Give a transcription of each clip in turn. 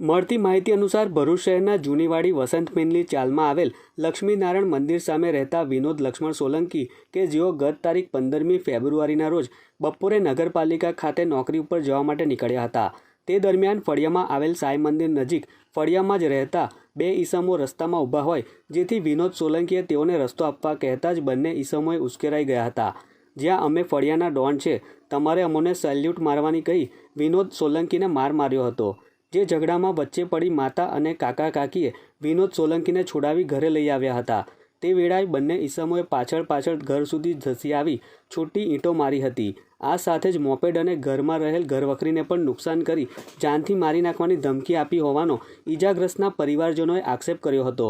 મળતી માહિતી અનુસાર ભરૂચ શહેરના જૂનીવાડી વસંત ચાલમાં આવેલ લક્ષ્મીનારાયણ મંદિર સામે રહેતા વિનોદ લક્ષ્મણ સોલંકી કે જેઓ ગત તારીખ પંદરમી ફેબ્રુઆરીના રોજ બપોરે નગરપાલિકા ખાતે નોકરી ઉપર જવા માટે નીકળ્યા હતા. તે દરમિયાન ફળિયામાં આવેલ સાંઈ મંદિર નજીક ફળિયામાં જ રહેતા બે ઈસમો રસ્તામાં ઊભા હોય, જેથી વિનોદ સોલંકીએ તેઓને રસ્તો આપવા કહેતા જ બંને ઈસમોએ ઉશ્કેરાઈ ગયા હતા. જ્યાં અમે ફળિયાના ડોન છે, તમારે અમોને સેલ્યુટ મારવાની કહી વિનોદ સોલંકીને માર માર્યો હતો. જે ઝઘડામાં વચ્ચે પડી માતા અને કાકા કાકીએ વિનોદ સોલંકીને છોડાવી ઘરે લઈ આવ્યા હતા. તે વેળાએ બંને ઈસમોએ પાછળ પાછળ ઘર સુધી ધસી આવી, છોટી ઈંટો મારી હતી. આ સાથે જ મોપેડ અને ઘરમાં રહેલ ઘરવખરીને પણ નુકસાન કરી જાનથી મારી નાખવાની ધમકી આપી હોવાનો ઈજાગ્રસ્તના પરિવારજનોએ આક્ષેપ કર્યો હતો.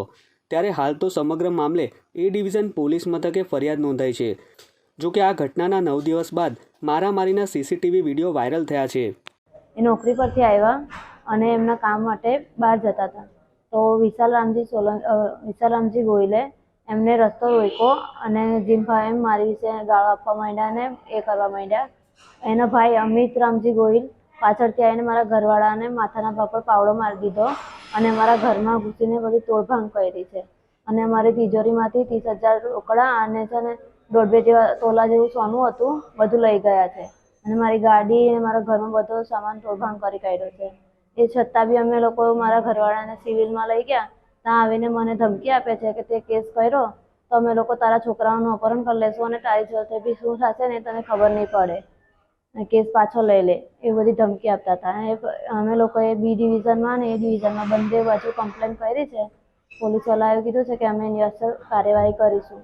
ત્યારે હાલ તો સમગ્ર મામલે એ ડિવિઝન પોલીસ મથકે ફરિયાદ નોંધાઈ છે. જોકે આ ઘટનાના નવ દિવસ બાદ મારામારીના સીસીટીવી વીડિયો વાયરલ થયા છે. એ નોકરી પરથી આવ્યા? અને એમના કામ માટે બહાર જતા હતા. તો વિશાલ રામજી સોલંકી વિશાલ રામજી ગોયલે એમને રસ્તો રોક્યો અને જીમભાઈ એમ મારી વિશે ગાળો આપવા માંડ્યા અને એ કરવા માંડ્યા. એના ભાઈ અમિત રામજી ગોહિલ પાછળથી આવીને મારા ઘરવાળાને માથાના ભાગ પર પાવડો મારી દીધો અને મારા ઘરમાં ઘૂસીને બધી તોડભાંગ કરી છે. અને મારી તિજોરીમાંથી ત્રીસ હજાર રોકડા અને છે ને દોઢ બે જેવા તોલા જેવું સોનું હતું, બધું લઈ ગયા છે. અને મારી ગાડી અને મારા ઘરમાં બધો સામાન તોડભાંગ કરી કાઢ્યો છે. એ છતાં બી અમે લોકો મારા ઘરવાળાને સિવિલમાં લઈ ગયા, ત્યાં આવીને મને ધમકી આપે છે કે તે કેસ કર્યો, તો અમે લોકો તારા છોકરાઓનું અપહરણ કરી લેશું અને તારી જોડે બી શું થશે ને તને ખબર નહીં પડે. કેસ પાછો લઈ લે એ બધી ધમકી આપતા હતા. એ અમે લોકોએ બી ડિવિઝનમાં ને એ ડિવિઝનમાં બંને બાજુ કમ્પ્લેન કરી છે. પોલીસવાળાએ કીધું છે કે અમે એની અસર કાર્યવાહી કરીશું.